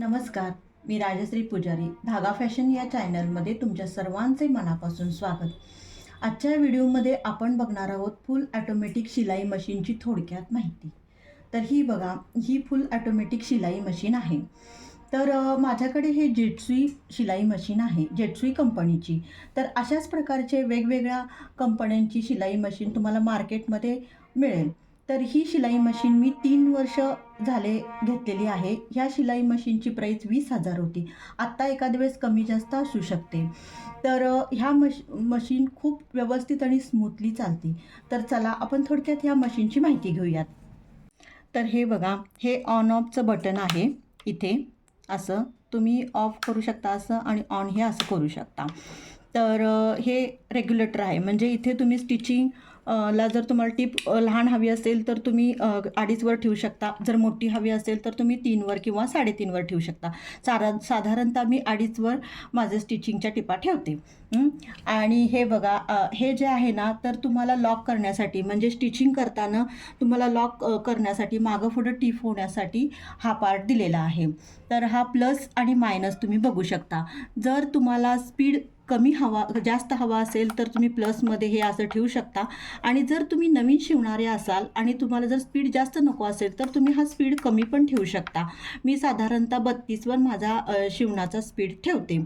नमस्कार मी राजश्री पुजारी धागा फॅशन या चॅनलमध्ये तुमच्या सर्वांचे मनापासून स्वागत. आजच्या व्हिडिओमध्ये आपण बघणार आहोत फुल ॲटोमॅटिक शिलाई मशीनची थोडक्यात माहिती. तर ही बघा ही फुल ॲटोमॅटिक शिलाई मशीन आहे. तर माझ्याकडे हे जेटसुई शिलाई मशीन आहे जेटसुई कंपनीची. तर अशाच प्रकारचे वेगवेगळ्या कंपन्यांची शिलाई मशीन तुम्हाला मार्केटमध्ये मिळेल. तर ही शिलाई मशीन मी तीन वर्ष झाले घेतलेली आहे. ह्या शिलाई मशीनची प्राईस वीस हजार होती. आत्ता एखाद्या वेळेस कमी जास्त असू शकते. तर ह्या मश मशीन खूप व्यवस्थित आणि स्मूथली चालते. तर चला आपण थोडक्यात ह्या मशीनची माहिती घेऊयात. तर हे बघा हे ऑन ऑफचं बटन आहे. इथे असं. तुम्ही ऑफ करू शकता असं आणि ऑन हे असं करू शकता. तर हे रेग्युलेटर आहे. म्हणजे इथे तुम्ही स्टिचिंग ला जर तुम्हाला टीप लहान हवी असेल तर तुम्ही अडीचवर ठेवू शकता. जर मोठी हवी असेल तर तुम्ही तीनवर किंवा साडेतीनवर ठेवू शकता. सारा साधारणतः मी अडीचवर माझे स्टिचिंगच्या टिपा ठेवते. आणि हे बघा हे जे आहे ना तर तुम्हाला लॉक करण्यासाठी म्हणजे स्टिचिंग करताना तुम्हाला लॉक करण्यासाठी मागं पुढं टीप होण्यासाठी हा पार्ट दिलेला आहे. तर हा प्लस आणि मायनस तुम्ही बघू शकता. जर तुम्हाला स्पीड कमी हवा जास्त हवा असेल तर तुम्ही प्लसमध्ये हे असं ठेवू शकता. आणि जर तुम्ही नवीन शिवणारे असाल आणि तुम्हाला जर स्पीड जास्त नको असेल तर तुम्ही हा स्पीड कमी पण ठेवू शकता. मी साधारणतः बत्तीसवर माझा शिवणाचा स्पीड ठेवते.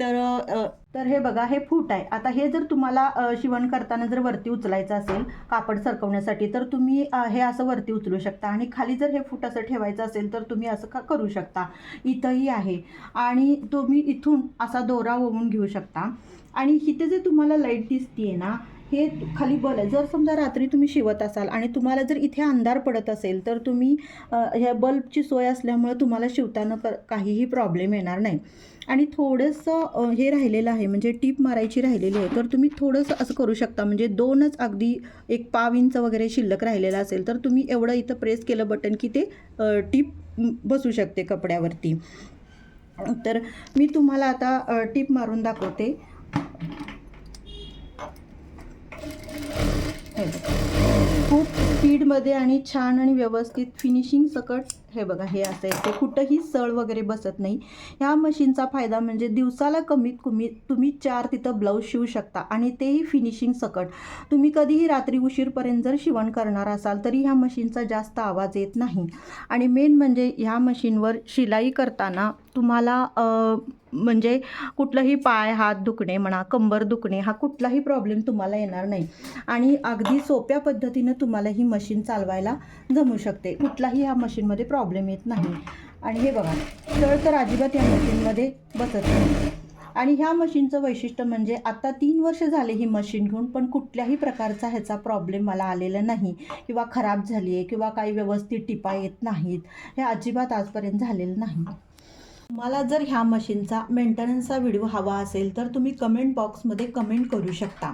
तर तर हे बघा हे फूट आहे. आता हे जर तुम्हाला शिवण करताना जर वरती उचलायचं असेल कापड सरकवण्यासाठी तर तुम्ही हे असं वरती उचलू शकता. आणि खाली जर हे फूट असं ठेवायचं असेल तर तुम्ही असं का करू शकता. इथंही आहे. आणि तुम्ही इथून असा दोरा ओवून घेऊ शकता. आणि इथे जे तुम्हाला लाइट दिसतीये ना हे खाली बल आहे जर समजा रात्री तुम्ही शिवत असाल आणि तुम्हाला जर इथे अंधार पडत असेल तर तुम्ही ह्या बल्बची सोय असल्यामुळे तुम्हाला शिवताना क काहीही प्रॉब्लेम येणार नाही. आणि थोडंसं हे राहिलेलं आहे म्हणजे टीप मारायची राहिलेली आहे तर तुम्ही थोडंसं असं करू शकता. म्हणजे दोनच अगदी एक पाव इंच वगैरे शिल्लक राहिलेलं असेल तर तुम्ही एवढं इथं प्रेस केलं बटन की ते टीप बसू शकते कपड्यावरती. तर मी तुम्हाला आता टीप मारून दाखवते हे बघा. खूप स्पीडमध्ये आणि छान आणि व्यवस्थित फिनिशिंग सकट हे बघा हे असं येते कुठंही सळ वगैरे बसत नाही. ह्या मशीनचा फायदा म्हणजे दिवसाला कमीत कमी तुम्ही चार तिथं ब्लाऊज शिवू शकता आणि तेही फिनिशिंग सकट. तुम्ही कधीही रात्री उशीरपर्यंत जर शिवण करणार असाल तरी ह्या मशीनचा जास्त आवाज येत नाही. आणि मेन म्हणजे ह्या मशीनवर शिलाई करताना तुम्हाला म्हणजे कुठलंही पाय हात दुखणे म्हणा कंबर दुखणे हा कुठलाही प्रॉब्लेम तुम्हाला येणार नाही. आणि अगदी सोप्या पद्धतीनं तुम्हाला ही मशीन चालवायला जमू शकते. कुठलाही ह्या मशीनमध्ये प्रॉब्लेम प्रॉब्लेम येत नाही. आणि हे बघा तळ तर अजिबात या मशीनमध्ये बसत नाही. आणि ह्या मशीनचं वैशिष्ट्य म्हणजे आता तीन वर्ष झाले ही मशीन घेऊन पण कुठल्याही प्रकारचा ह्याचा प्रॉब्लेम मला आलेला नाही. किंवा खराब झाली आहे किंवा काही व्यवस्थित टिपा येत नाहीत हे अजिबात आजपर्यंत झालेलं नाही. मला जर ह्या मशीनचा मेंटेनन्सचा व्हिडिओ हवा असेल तर तुम्ही कमेंट बॉक्समध्ये कमेंट करू शकता.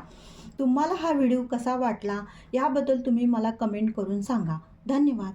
तुम्हाला हा व्हिडिओ कसा वाटला याबद्दल तुम्ही मला कमेंट करून सांगा. धन्यवाद.